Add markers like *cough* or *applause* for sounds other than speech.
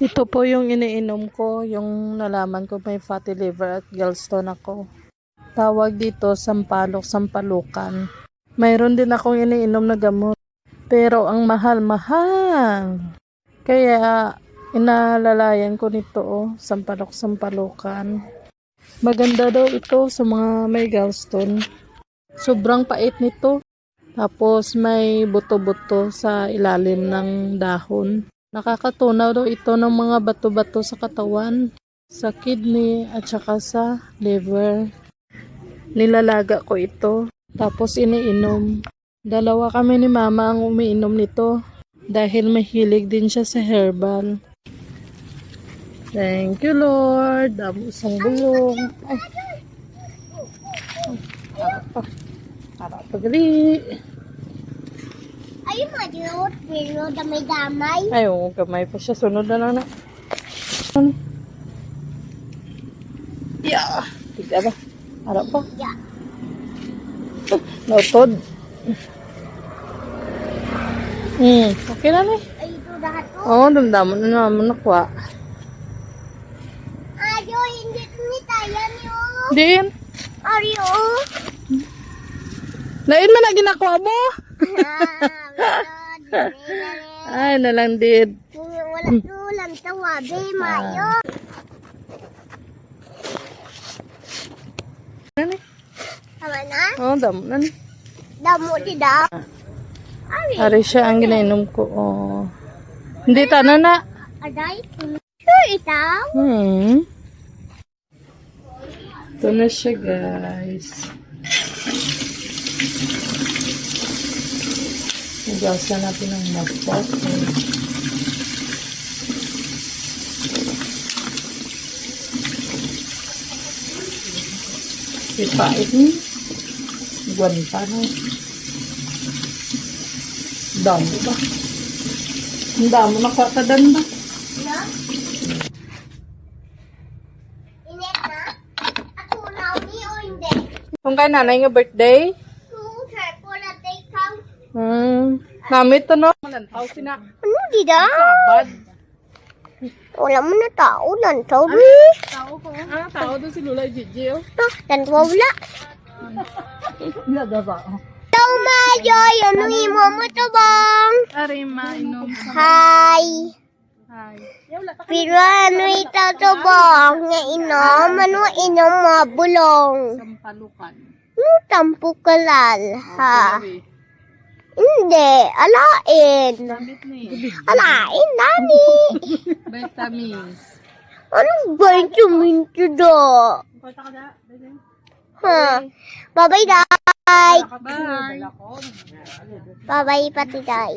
Ito po yung iniinom ko, yung nalaman ko may fatty liver at gallstone ako. Tawag dito, sampalok, sampalukan. Mayroon din akong iniinom na gamot. Pero ang mahal-mahal. Kaya inalalayan ko nito, oh, sampalok, sampalukan. Maganda daw ito sa mga may gallstone. Sobrang pait nito. Tapos may buto-buto sa ilalim ng dahon. Nakakatunaw daw ito ng mga bato-bato sa katawan, sa kidney at saka sa liver. Nilalaga ko ito, tapos iniinom. Dalawa kami ni mama ang umiinom nito dahil mahilig din siya sa herbal. Thank you Lord. Damo isang bulong. Ay. Harap pa. Harap pa. Ay, madurot, pero damay-damay. Ay, oo, gamay pa siya. Sunod na lang na. Ano? Yeah. Tiga ba? Harap pa. Ya. Nautod. Hmm, okay na ni. Ay, ito lahat ko. Oo, oh, damdamon na naman nakuha. Ayo, hindi ni tayo niyo. Din, Ayo. Lain man na ginakuha mo. *laughs* Ah, Ay, nalang did. wala tulang tawabi, mayo. Ano ni? Tama na? Oo, oh, damo na. Damo di daw. Ari, siya ang ginainom ko. Oh. Hindi tana na. aday. Sure itaw. Hmm. Ito na siya, guys. Nagasa natin ng mapot. Ipait ni. Buwan pa na. Damo ba? Ang damo na katadan ba? Na? Na? Na? Kung kay nanay nga birthday, Kung sir ko na take out. Hmm. Namit to no. Malantaw sina. Ano di daw? Sabad. Wala mo na tao, lantaw ni. Tao ko. Ah, tao doon si Lula Gigi oh. Ah, lantaw wala. Ilaga ba? Tao mayoy, ano imo mo to bang? Ari mainom sa Hi. Hi. Pero ano ito to bang? Nga inom, ano inom mo bulong? Sampalukan. No, tampo kalal, ha? Grabe. Hindi, alain. Damit ni. Alain, nani. *laughs* Vitamins. Anong vitamin to do? Kota ka da. Bye. Ha? Bye-bye, day. Bye. Bye-bye, pati day.